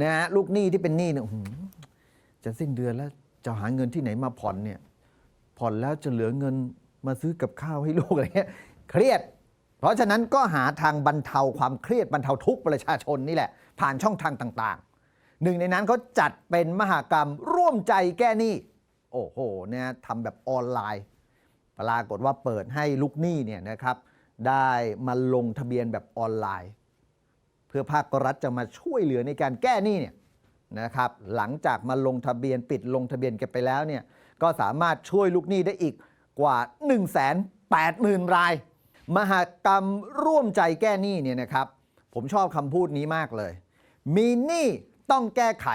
นะฮะลูกหนี้ที่เป็นหนี้เนี่ยหือจะสิ้นเดือนแล้วจะหาเงินที่ไหนมาผ่อนเนี่ย ผ่อนแล้วจะเหลือเงินมาซื้อกับข้าวให้ลูกอะไรเงี้ยเครียด เพราะฉะนั้นก็หาทางบรรเทาความเครียดบรรเทาทุกข์ประชาชนนี่แหละ ผ่านช่องทางต่างๆ หนึ่งในนั้นเขาจัดเป็นมหากรรมร่วมใจแก้หนี้โอ้โหเนี่ยทำแบบออนไลน์ปรากฏว่าเปิดให้ลูกหนี้เนี่ยนะครับ ได้มาลงทะเบียนแบบออนไลน์ พื่อภาครัฐจะมาช่วยเหลือในการแก้หนี้เนี่ยนะครับหลังจากมาลงทะเบียนปิดลงทะเบียนกันไปแล้วเนี่ยก็สามารถช่วยลูกหนี้ได้อีกกว่า 1 8 0 0 0 0 ราย มหากรรมร่วมใจแก้หนี้เนี่ยนะครับผมชอบคำพูดนี้มากเลย มีหนี้ต้องแก้ไข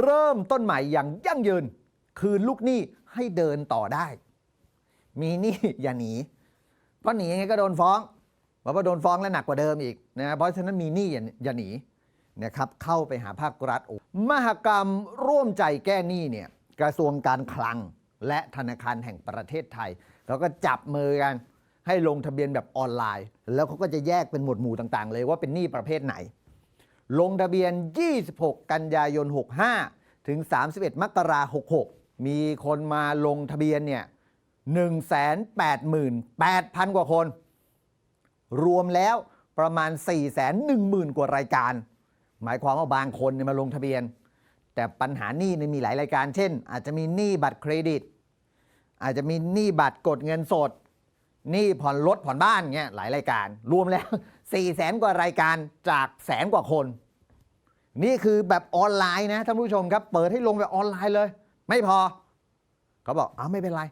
เริ่มต้นใหม่อย่างยั่งยืน คืนลูกหนี้ให้เดินต่อได้ มีหนี้อย่าหนีเพราะหนียังไงก็โดนฟ้อง ว่าโดนฟ้องแล้วหนักกว่าเดิมอีกนะเพราะฉะนั้นมีหนี้อย่าหนีนะครับเข้าไปหาภาครัฐมหกรรมร่วมใจแก้หนี้เนี่ยกระทรวงการคลังและธนาคารแห่งประเทศไทยเขาก็จับมือกันให้ลงทะเบียนแบบออนไลน์ แล้วเขาก็จะแยกเป็นหมวดหมู่ต่างๆ เลยว่าเป็นหนี้ประเภทไหน ลงทะเบียน 26 กันยายน 65 ถึง 31 มกราคม66 มีคนมาลงทะเบียนเนี่ย188,000 กว่าคน รวมแล้วประมาณ 410,000 กว่ารายการ หมายความว่าบางคนเนี่ยมาลงทะเบียน แต่ปัญหาหนี้เนี่ยมีหลายรายการ เช่น อาจจะมีหนี้บัตรเครดิต อาจจะมีหนี้บัตรกดเงินสดหนี้ผ่อนรถผ่อนบ้านเงี้ยหลายรายการ รวมแล้ว4 0 0แสนกว่ารายการจากแสนกว่าคน นี่คือแบบออนไลน์นะท่านผู้ชมครับ เปิดให้ลงแบบออนไลน์เลย ไม่พอเขาบอกอ้าวไม่เป็นไร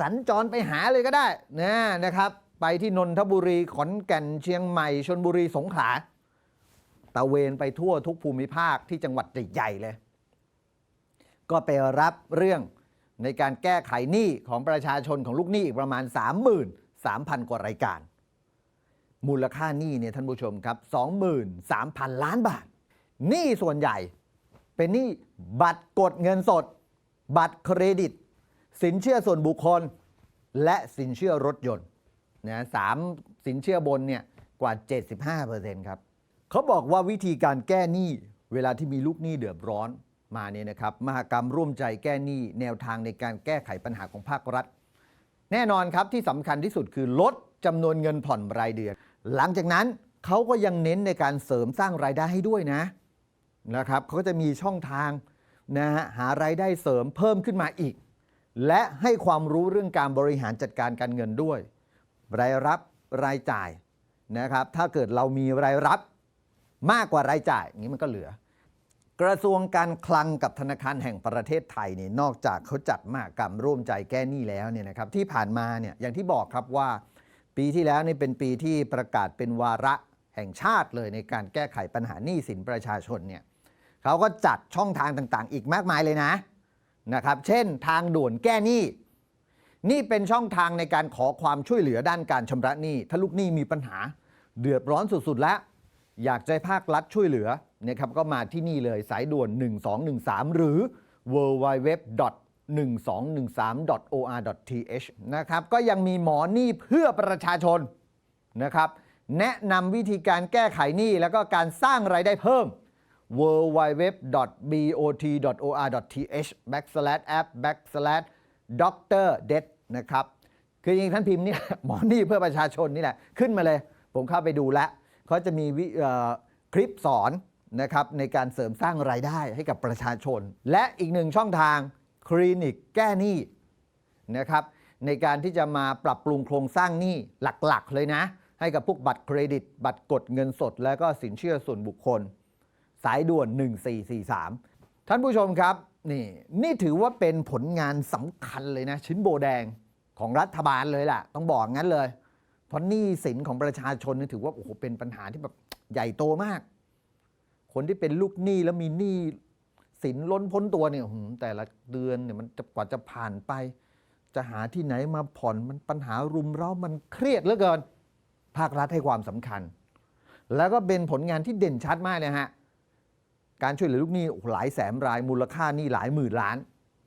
สัญจรไปหาเลยก็ได้นะนะครับ ไปที่นนทบุรีขอนแก่นเชียงใหม่ชนบุรีสงขลาตะเวนไปทั่วทุกภูมิภาคที่จังหวัดใหญ่ๆเลย ก็ไปรับเรื่องในการแก้ไขหนี้ของประชาชนของลูกหนี้อีกประมาณ 33,000 กว่ารายการ มูลค่าหนี้เนี่ยท่านผู้ชมครับ 23,000 ล้านบาทหนี้ส่วนใหญ่เป็นหนี้บัตรกดเงินสด บัตรเครดิต สินเชื่อส่วนบุคคล และสินเชื่อรถยนต์ นะสามสินเชื่อบนเนี่ยกว่า 75%ครับเขาบอกว่าวิธีการแก้หนี้เวลาที่มีลูกหนี้เดือดร้อนมาเนี่ยนะครับมหกรรมร่วมใจแก้หนี้แนวทางในการแก้ไขปัญหาของภาครัฐ แน่นอนครับที่สำคัญที่สุดคือลดจำนวนเงินผ่อนรายเดือน หลังจากนั้นเขาก็ยังเน้นในการเสริมสร้างรายได้ให้ด้วยนะนะครับเขาก็จะมีช่องทางนะฮะหารายได้เสริมเพิ่มขึ้นมาอีก และให้ความรู้เรื่องการบริหารจัดการการเงินด้วย รายรับรายจ่ายนะครับ ถ้าเกิดเรามีรายรับมากกว่ารายจ่ายอย่างนี้มันก็เหลือ กระทรวงการคลังกับธนาคารแห่งประเทศไทยเนี่ยนอกจากเขาจัดมหากรรมร่วมใจแก้หนี้แล้วเนี่ยนะครับที่ผ่านมาเนี่ยอย่างที่บอกครับว่า ปีที่แล้วนี่เป็นปีที่ประกาศเป็นวาระแห่งชาติเลยในการแก้ไขปัญหาหนี้สินประชาชนเนี่ยเขาก็จัดช่องทางต่างๆ อีกมากมายเลยนะนะครับ เช่นทางด่วนแก้หนี้ นี่เป็นช่องทางในการขอความช่วยเหลือด้านการชำระหนี้ ถ้าลูกหนี้มีปัญหา เดือดร้อนสุดๆ แล้ว อยากให้ภาครัฐช่วยเหลือเนี่ยครับก็มาที่นี่เลยสายด่วน 1213 หรือ w w w 1213 or.th นะครับก็ยังมีหมอหนี้เพื่อประชาชนนะครับแนะนำวิธีการแก้ไขหนี้แล้วก็การสร้างรายได้เพิ่ม w w w b o t o r t h backslash app backslash dr d e t นะครับ คือจริงท่านพิมพ์เนี่ยหมอหนี้เพื่อประชาชนนี่แหละ ขึ้นมาเลย ผมเข้าไปดูแล้วเขาจะมีวิคลิปสอนนะครับในการเสริมสร้างรายได้ให้กับประชาชน และอีกหนึ่งช่องทางคลินิกแก้หนี้นะครับในการที่จะมาปรับปรุงโครงสร้างหนี้หลักๆ เลยนะ ให้กับพวกบัตรเครดิต บัตรกดเงินสด แล้วก็สินเชื่อส่วนบุคคล สายด่วน 1443 ท่านผู้ชมครับ นี่นี่ถือว่าเป็นผลงานสำคัญเลยนะ ชิ้นโบแดงของรัฐบาลเลยล่ะ ต้องบอกงั้นเลย เพราะหนี้สินของประชาชนนี่ถือว่าโอ้โหเป็นปัญหาที่แบบใหญ่โตมาก คนที่เป็นลูกหนี้แล้วมีหนี้สินล้นพ้นตัวเนี่ยแต่ละเดือนเนี่ยมันจะกว่าจะผ่านไป จะหาที่ไหนมาผ่อนมันปัญหารุมเร้ามันเครียดเหลือเกิน ภาครัฐให้ความสำคัญ แล้วก็เป็นผลงานที่เด่นชัดมากเลยฮะ การช่วยเหลือลูกหนี้หลายแสนรายมูลค่านี่หลายหมื่นล้าน